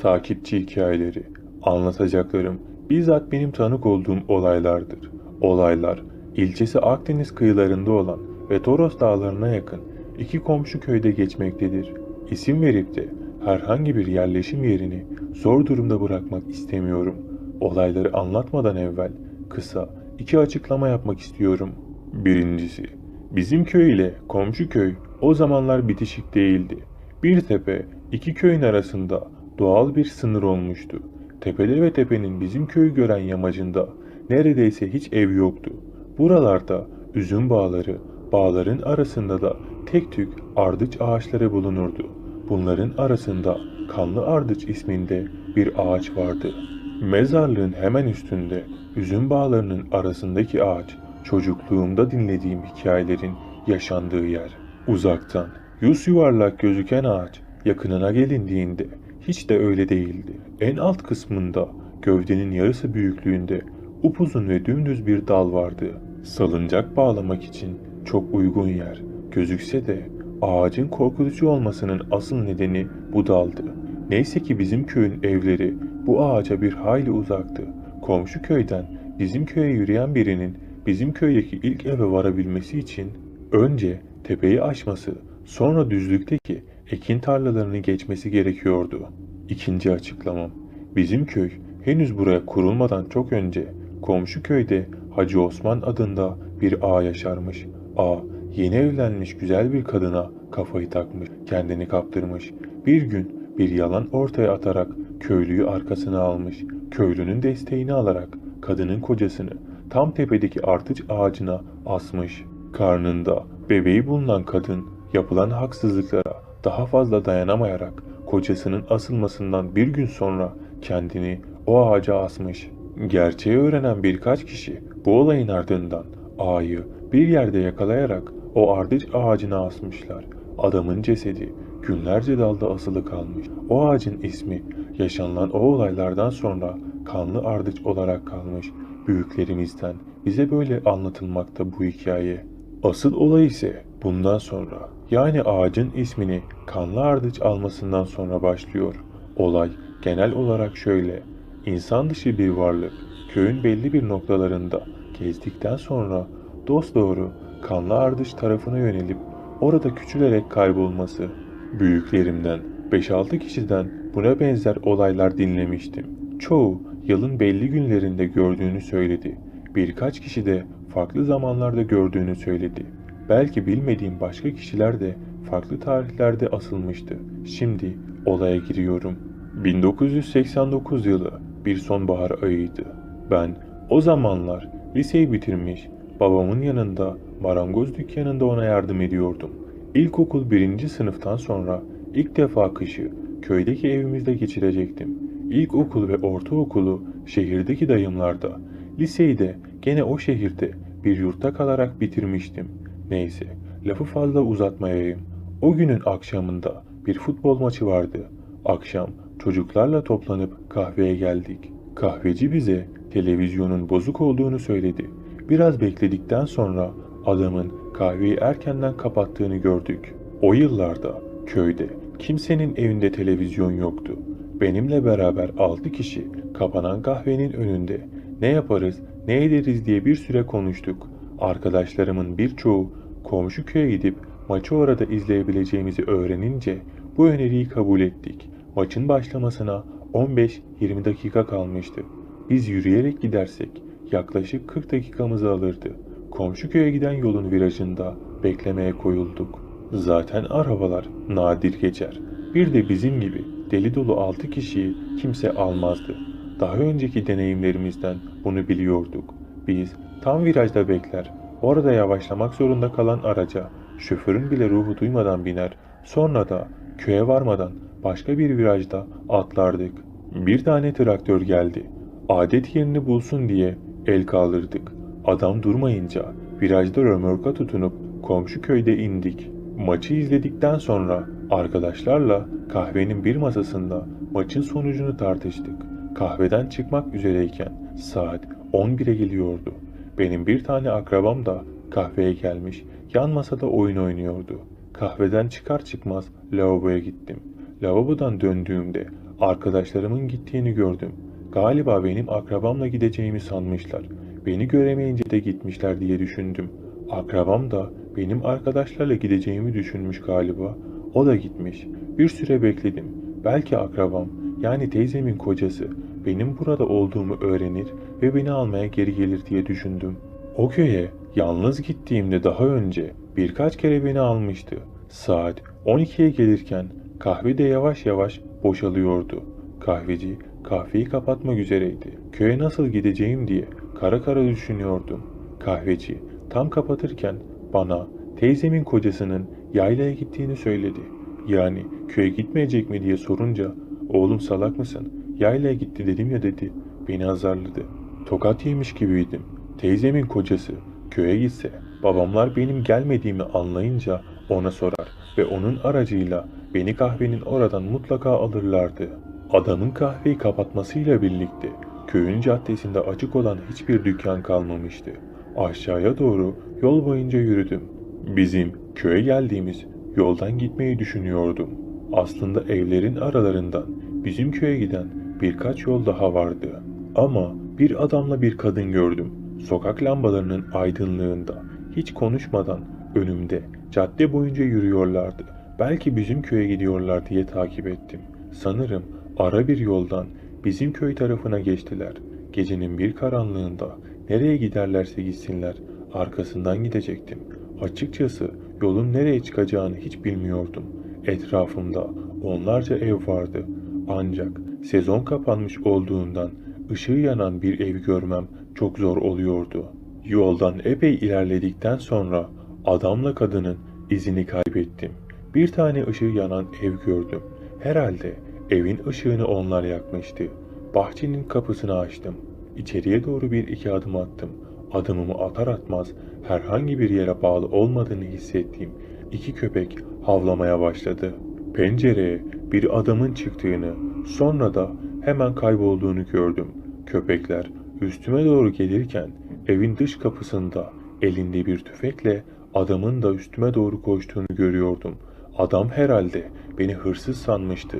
takipçi hikayeleri, anlatacaklarım bizzat benim tanık olduğum olaylardır. Olaylar, ilçesi Akdeniz kıyılarında olan ve Toros dağlarına yakın iki komşu köyde geçmektedir. İsim verip de herhangi bir yerleşim yerini zor durumda bırakmak istemiyorum. Olayları anlatmadan evvel kısa iki açıklama yapmak istiyorum. Birincisi, bizim köy ile komşu köy o zamanlar bitişik değildi. Bir tepe iki köyün arasında doğal bir sınır olmuştu. Tepede ve tepenin bizim köyü gören yamacında neredeyse hiç ev yoktu. Buralarda üzüm bağları, bağların arasında da tek tük ardıç ağaçları bulunurdu. Bunların arasında Kanlı Ardıç isminde bir ağaç vardı. Mezarlığın hemen üstünde üzüm bağlarının arasındaki ağaç çocukluğumda dinlediğim hikayelerin yaşandığı yer. Uzaktan yüz yuvarlak gözüken ağaç yakınına gelindiğinde hiç de öyle değildi. En alt kısmında gövdenin yarısı büyüklüğünde upuzun ve dümdüz bir dal vardı. Salıncak bağlamak için çok uygun yer. Gözükse de ağacın korkutucu olmasının asıl nedeni bu daldı. Neyse ki bizim köyün evleri bu ağaca bir hayli uzaktı. Komşu köyden bizim köye yürüyen birinin bizim köydeki ilk eve varabilmesi için önce tepeyi aşması, sonra düzlükteki ekin tarlalarını geçmesi gerekiyordu. İkinci açıklamam. Bizim köy henüz buraya kurulmadan çok önce komşu köyde Hacı Osman adında bir ağa yaşarmış. Ağa yeni evlenmiş güzel bir kadına kafayı takmış, kendini kaptırmış. Bir gün bir yalan ortaya atarak köylüyü arkasına almış. Köylünün desteğini alarak kadının kocasını tam tepedeki artıç ağacına asmış. Karnında bebeği bulunan kadın yapılan haksızlıklara daha fazla dayanamayarak kocasının asılmasından bir gün sonra kendini o ağaca asmış. Gerçeği öğrenen birkaç kişi bu olayın ardından ağayı bir yerde yakalayarak o ardıç ağacına asmışlar. Adamın cesedi günlerce dalda asılı kalmış. O ağacın ismi yaşanılan o olaylardan sonra kanlı ardıç olarak kalmış. Büyüklerimizden bize böyle anlatılmakta bu hikaye. Asıl olay ise bundan sonra yani ağacın ismini kanlı ardıç almasından sonra başlıyor. Olay genel olarak şöyle. İnsan dışı bir varlık köyün belli bir noktalarında gezdikten sonra dosdoğru kanlı ardıç tarafına yönelip orada küçülerek kaybolması. Büyüklerimden 5-6 kişiden buna benzer olaylar dinlemiştim. Çoğu yılın belli günlerinde gördüğünü söyledi. Birkaç kişi de farklı zamanlarda gördüğünü söyledi. Belki bilmediğim başka kişiler de farklı tarihlerde asılmıştı. Şimdi olaya giriyorum. 1989 yılı bir sonbahar ayıydı. Ben o zamanlar liseyi bitirmiş, babamın yanında marangoz dükkanında ona yardım ediyordum. İlkokul birinci sınıftan sonra ilk defa kışı köydeki evimizde geçirecektim. İlkokul ve ortaokulu şehirdeki dayımlarda, liseyi de gene o şehirde bir yurtta kalarak bitirmiştim. Neyse, lafı fazla uzatmayayım. O günün akşamında bir futbol maçı vardı. Akşam çocuklarla toplanıp kahveye geldik. Kahveci bize televizyonun bozuk olduğunu söyledi. Biraz bekledikten sonra adamın kahveyi erkenden kapattığını gördük. O yıllarda köyde kimsenin evinde televizyon yoktu. Benimle beraber 6 kişi kapanan kahvenin önünde ne yaparız ne ederiz diye bir süre konuştuk. Arkadaşlarımın birçoğu komşu köye gidip maçı orada izleyebileceğimizi öğrenince bu öneriyi kabul ettik. Maçın başlamasına 15-20 dakika kalmıştı. Biz yürüyerek gidersek yaklaşık 40 dakikamızı alırdı. Komşu köye giden yolun virajında beklemeye koyulduk. Zaten arabalar nadir geçer. Bir de bizim gibi deli dolu 6 kişiyi kimse almazdı. Daha önceki deneyimlerimizden bunu biliyorduk. Biz tam virajda bekler, orada yavaşlamak zorunda kalan araca şoförün bile ruhu duymadan biner, sonra da köye varmadan başka bir virajda atlardık. Bir tane traktör geldi. Adet yerini bulsun diye el kaldırdık. Adam durmayınca virajda römorka tutunup komşu köyde indik. Maçı izledikten sonra arkadaşlarla kahvenin bir masasında maçın sonucunu tartıştık. Kahveden çıkmak üzereyken saat 11'e geliyordu. Benim bir tane akrabam da kahveye gelmiş, yan masada oyun oynuyordu. Kahveden çıkar çıkmaz lavaboya gittim. Lavabodan döndüğümde arkadaşlarımın gittiğini gördüm. Galiba benim akrabamla gideceğimi sanmışlar. Beni göremeyince de gitmişler diye düşündüm. Akrabam da benim arkadaşlarla gideceğimi düşünmüş galiba. O da gitmiş. Bir süre bekledim. Belki akrabam, yani teyzemin kocası, benim burada olduğumu öğrenir ve beni almaya geri gelir diye düşündüm. O köye yalnız gittiğimde daha önce birkaç kere beni almıştı. Saat 12'ye gelirken kahve de yavaş yavaş boşalıyordu. Kahveci kahveyi kapatmak üzereydi. Köye nasıl gideceğim diye kara kara düşünüyordum. Kahveci tam kapatırken bana teyzemin kocasının yaylaya gittiğini söyledi. Yani köye gitmeyecek mi diye sorunca oğlum salak mısın? Yaylaya gitti dedim ya dedi. Beni azarladı. Tokat yemiş gibiydim. Teyzemin kocası köye gitse babamlar benim gelmediğimi anlayınca ona sorar ve onun aracıyla beni kahvenin oradan mutlaka alırlardı. Adamın kahveyi kapatmasıyla birlikte köyün caddesinde açık olan hiçbir dükkan kalmamıştı. Aşağıya doğru yol boyunca yürüdüm. Bizim köye geldiğimiz yoldan gitmeyi düşünüyordum. Aslında evlerin aralarından bizim köye giden birkaç yol daha vardı. Ama bir adamla bir kadın gördüm. Sokak lambalarının aydınlığında hiç konuşmadan önümde cadde boyunca yürüyorlardı. Belki bizim köye gidiyorlar diye takip ettim. Sanırım ara bir yoldan bizim köy tarafına geçtiler. Gecenin bir karanlığında nereye giderlerse gitsinler arkasından gidecektim. Açıkçası yolun nereye çıkacağını hiç bilmiyordum. Etrafımda onlarca ev vardı. Ancak sezon kapanmış olduğundan ışığı yanan bir ev görmem çok zor oluyordu. Yoldan epey ilerledikten sonra adamla kadının izini kaybettim. Bir tane ışığı yanan ev gördüm. Herhalde evin ışığını onlar yakmıştı. Bahçenin kapısını açtım. İçeriye doğru bir iki adım attım. Adımımı atar atmaz herhangi bir yere bağlı olmadığını hissettiğim iki köpek havlamaya başladı. Pencereye bir adamın çıktığını, sonra da hemen kaybolduğunu gördüm. Köpekler üstüme doğru gelirken evin dış kapısında elinde bir tüfekle adamın da üstüme doğru koştuğunu görüyordum. Adam herhalde beni hırsız sanmıştı.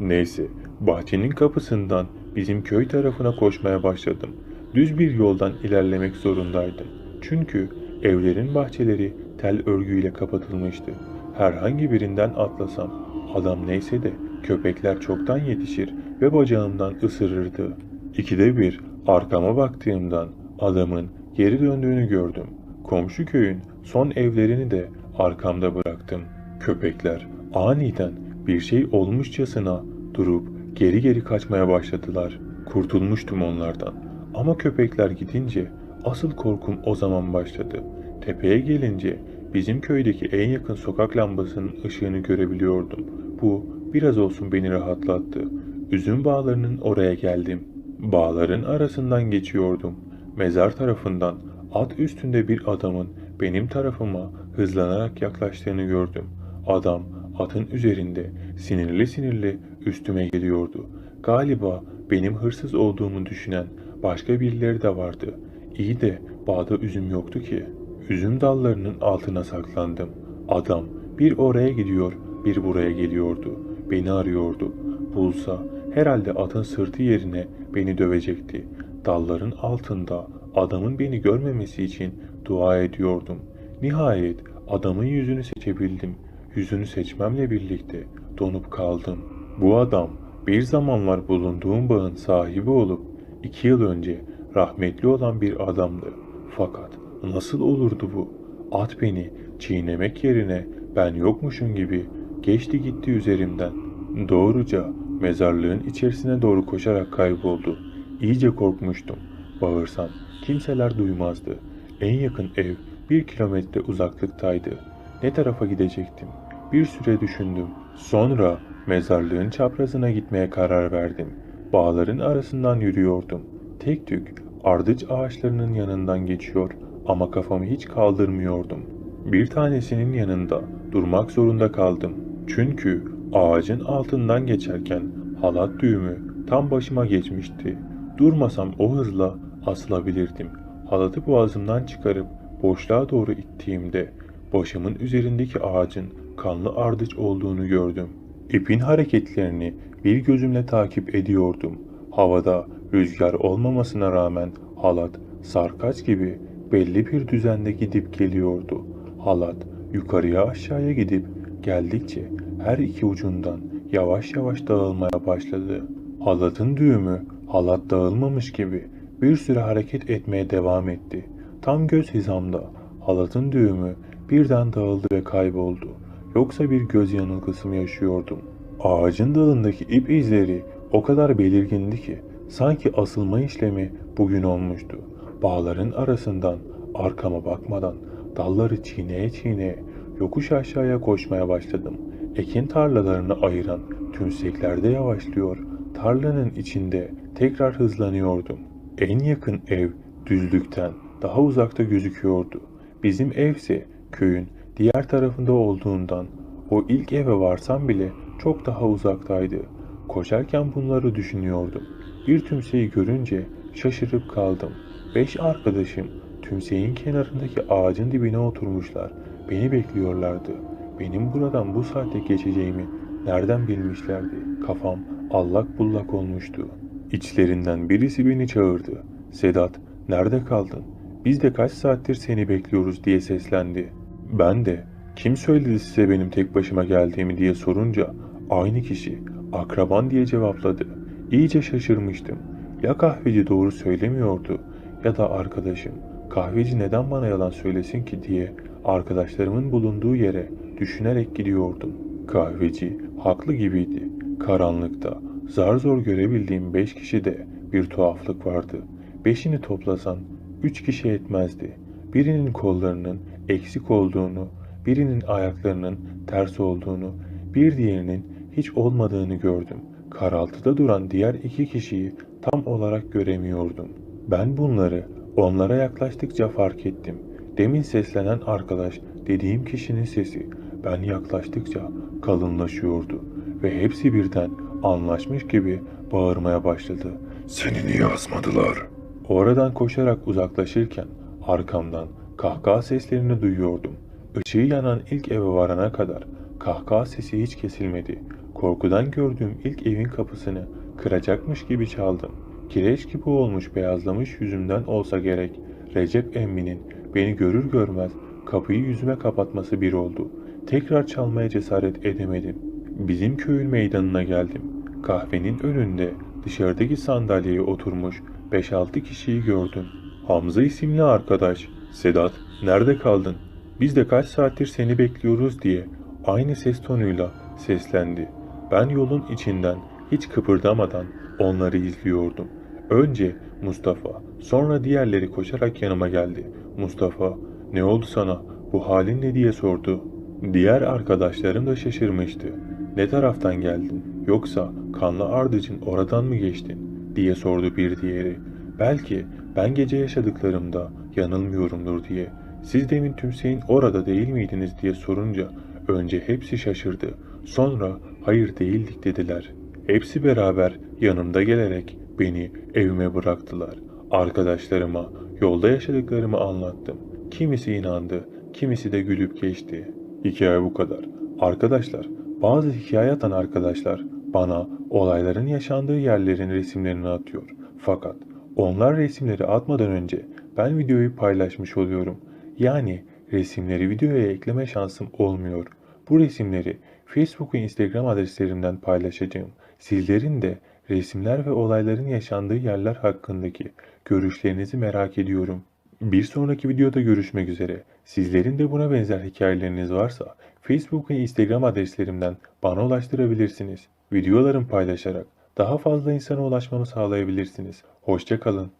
Neyse, bahçenin kapısından bizim köy tarafına koşmaya başladım. Düz bir yoldan ilerlemek zorundaydım. Çünkü evlerin bahçeleri tel örgüyle kapatılmıştı. Herhangi birinden atlasam adam neyse de köpekler çoktan yetişir ve bacağımdan ısırırdı. İkide bir arkama baktığımdan adamın geri döndüğünü gördüm. Komşu köyün son evlerini de arkamda bıraktım. Köpekler aniden bir şey olmuşçasına durup geri geri kaçmaya başladılar. Kurtulmuştum onlardan. Ama köpekler gidince asıl korkum o zaman başladı. Tepeye gelince bizim köydeki en yakın sokak lambasının ışığını görebiliyordum. Bu biraz olsun beni rahatlattı. Üzüm bağlarının oraya geldim. Bağların arasından geçiyordum. Mezar tarafından at üstünde bir adamın benim tarafıma hızlanarak yaklaştığını gördüm. Adam atın üzerinde sinirli sinirli üstüme geliyordu. Galiba benim hırsız olduğumu düşünen başka birileri de vardı. İyi de bağda üzüm yoktu ki. Üzüm dallarının altına saklandım. Adam bir oraya gidiyor, bir buraya geliyordu. Beni arıyordu. Bulsa herhalde atın sırtı yerine beni dövecekti. Dalların altında adamın beni görmemesi için dua ediyordum. Nihayet adamın yüzünü seçebildim. Yüzünü seçmemle birlikte donup kaldım. Bu adam bir zamanlar bulunduğum bağın sahibi olup iki yıl önce rahmetli olan bir adamdı. Fakat nasıl olurdu bu? At beni çiğnemek yerine ben yokmuşum gibi geçti gitti üzerimden. Doğruca mezarlığın içerisine doğru koşarak kayboldu. İyice korkmuştum. Bağırsam kimseler duymazdı. En yakın ev bir kilometre uzaklıktaydı. Ne tarafa gidecektim? Bir süre düşündüm. Sonra mezarlığın çaprazına gitmeye karar verdim. Bağların arasından yürüyordum. Tek tük ardıç ağaçlarının yanından geçiyor ama kafamı hiç kaldırmıyordum. Bir tanesinin yanında durmak zorunda kaldım. Çünkü ağacın altından geçerken halat düğümü tam başıma geçmişti. Durmasam o hızla asılabilirdim. Halatı boğazımdan çıkarıp boşluğa doğru ittiğimde başımın üzerindeki ağacın kanlı ardıç olduğunu gördüm. İpin hareketlerini bir gözümle takip ediyordum. Havada rüzgar olmamasına rağmen halat sarkaç gibi belli bir düzende gidip geliyordu. Halat yukarıya aşağıya gidip geldikçe her iki ucundan yavaş yavaş dağılmaya başladı. Halatın düğümü halat dağılmamış gibi bir süre hareket etmeye devam etti. Tam göz hizamda halatın düğümü birden dağıldı ve kayboldu. Yoksa bir göz yanılgısı mı yaşıyordum? Ağacın dalındaki ip izleri o kadar belirgindi ki sanki asılma işlemi bugün olmuştu. Bağların arasından arkama bakmadan dalları çiğneye çiğneye yokuş aşağıya koşmaya başladım. Ekin tarlalarını ayıran tümseklerde yavaşlıyor, tarlanın içinde tekrar hızlanıyordum. En yakın ev düzlükten daha uzakta gözüküyordu. Bizim evse köyün diğer tarafında olduğundan o ilk eve varsam bile çok daha uzaktaydı. Koşarken bunları düşünüyordum. Bir tümseyi görünce şaşırıp kaldım. Beş arkadaşım tümseyin kenarındaki ağacın dibine oturmuşlar. Beni bekliyorlardı. Benim buradan bu saatte geçeceğimi nereden bilmişlerdi? Kafam allak bullak olmuştu. İçlerinden birisi beni çağırdı. Sedat, nerede kaldın? Biz de kaç saattir seni bekliyoruz diye seslendi. Ben de kim söyledi size benim tek başıma geldiğimi diye sorunca aynı kişi akraban diye cevapladı. İyice şaşırmıştım. Ya kahveci doğru söylemiyordu ya da arkadaşım kahveci neden bana yalan söylesin ki diye arkadaşlarımın bulunduğu yere düşünerek gidiyordum. Kahveci haklı gibiydi. Karanlıkta zar zor görebildiğim beş kişide bir tuhaflık vardı. Beşini toplasan üç kişi etmezdi. Birinin kollarının eksik olduğunu, birinin ayaklarının ters olduğunu, bir diğerinin hiç olmadığını gördüm. Karaltıda duran diğer iki kişiyi tam olarak göremiyordum. Ben bunları onlara yaklaştıkça fark ettim. Demin seslenen arkadaş dediğim kişinin sesi ben yaklaştıkça kalınlaşıyordu ve hepsi birden anlaşmış gibi bağırmaya başladı. Seni niye asmadılar? Oradan koşarak uzaklaşırken arkamdan kahkaha seslerini duyuyordum. Işığı yanan ilk eve varana kadar kahkaha sesi hiç kesilmedi. Korkudan gördüğüm ilk evin kapısını kıracakmış gibi çaldım. Kireç gibi olmuş beyazlamış yüzümden olsa gerek. Recep emminin beni görür görmez kapıyı yüzüme kapatması bir oldu. Tekrar çalmaya cesaret edemedim. Bizim köyün meydanına geldim. Kahvenin önünde dışarıdaki sandalyeye oturmuş 5-6 kişiyi gördüm. Hamza isimli arkadaş. Sedat, nerede kaldın? Biz de kaç saattir seni bekliyoruz diye aynı ses tonuyla seslendi. Ben yolun içinden hiç kıpırdamadan onları izliyordum. Önce Mustafa, sonra diğerleri koşarak yanıma geldi. Mustafa, ne oldu sana? Bu halin ne diye sordu. Diğer arkadaşlarım da şaşırmıştı. Ne taraftan geldin? Yoksa kanlı ardıcın oradan mı geçtin? diye sordu bir diğeri. Belki ben gece yaşadıklarımda yanılmıyorumdur diye. Siz demin tümseyin orada değil miydiniz diye sorunca önce hepsi şaşırdı. Sonra hayır değildik dediler. Hepsi beraber yanımda gelerek beni evime bıraktılar. Arkadaşlarıma yolda yaşadıklarımı anlattım. Kimisi inandı, kimisi de gülüp geçti. Hikaye bu kadar. Arkadaşlar, bazı hikaye atan arkadaşlar bana olayların yaşandığı yerlerin resimlerini atıyor. Fakat onlar resimleri atmadan önce ben videoyu paylaşmış oluyorum. Yani resimleri videoya ekleme şansım olmuyor. Bu resimleri Facebook ve Instagram adreslerimden paylaşacağım. Sizlerin de resimler ve olayların yaşandığı yerler hakkındaki görüşlerinizi merak ediyorum. Bir sonraki videoda görüşmek üzere. Sizlerin de buna benzer hikayeleriniz varsa Facebook ve Instagram adreslerimden bana ulaştırabilirsiniz. Videolarımı paylaşarak daha fazla insana ulaşmamı sağlayabilirsiniz. Hoşçakalın.